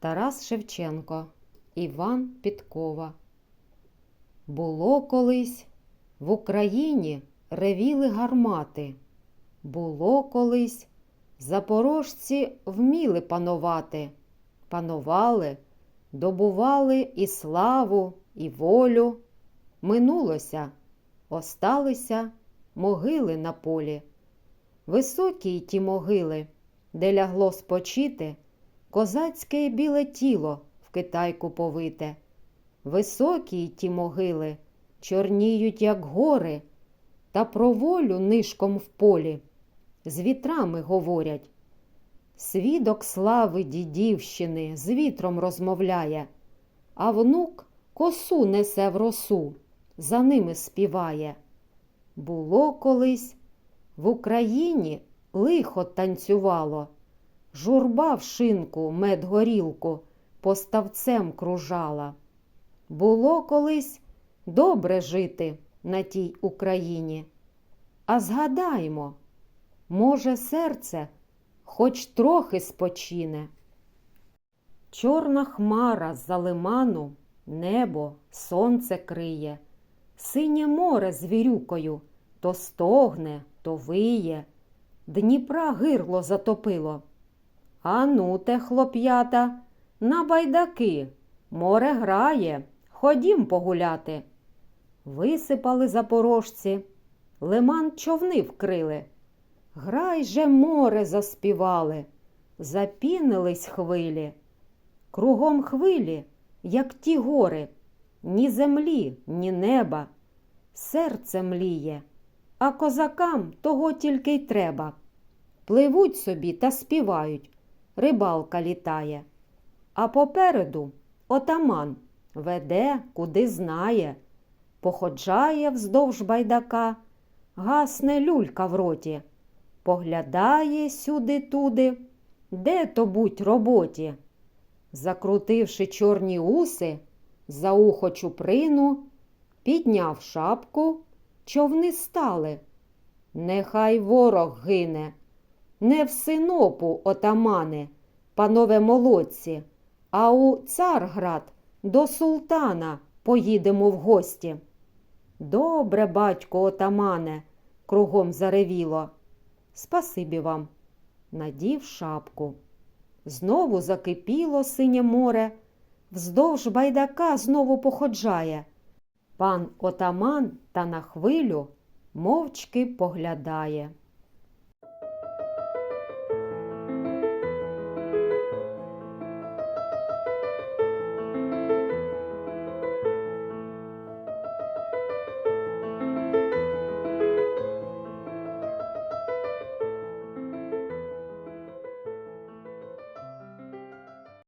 Тарас Шевченко, Іван Підкова. Було колись в Україні ревіли гармати. Було колись запорожці вміли панувати. Панували, добували і славу, і волю. Минулося, осталися могили на полі. Високі й ті могили, де лягло спочити козацьке біле тіло в китайку повите. Високі ті могили чорніють, як гори, та про волю нишком в полі з вітрами говорять. Свідок слави дідівщини з вітром розмовляє, а внук косу несе в росу, за ними співає. Було колись в Україні лихо танцювало, журба в шинку медгорілку поставцем кружала. Було колись добре жити на тій Україні. А згадаймо, може, серце хоч трохи спочине. Чорна хмара з-за лиману небо, сонце криє, синє море з вірюкою то стогне, то виє, Дніпра гирло затопило. Ану те, хлоп'ята, на байдаки, море грає, ходім погуляти. Висипали запорожці, лиман човни вкрили. Грай же море заспівали, запінились хвилі. Кругом хвилі, як ті гори, ні землі, ні неба. Серце мліє, а козакам того тільки й треба. Пливуть собі та співають, рибалка літає. А попереду отаман веде, куди знає, походжає вздовж байдака, гасне люлька в роті, поглядає сюди-туди, де то будь роботі. Закрутивши чорні уси, за ухо чуприну, підняв шапку, човни стали. Нехай ворог гине, не в синопу отамане, панове молодці, а у Царград до султана поїдемо в гості. Добре, батько отамане, кругом заревіло. Спасибі вам. Надів шапку. Знову закипіло синє море, вздовж байдака знову походжає. Пан отаман та на хвилю мовчки поглядає.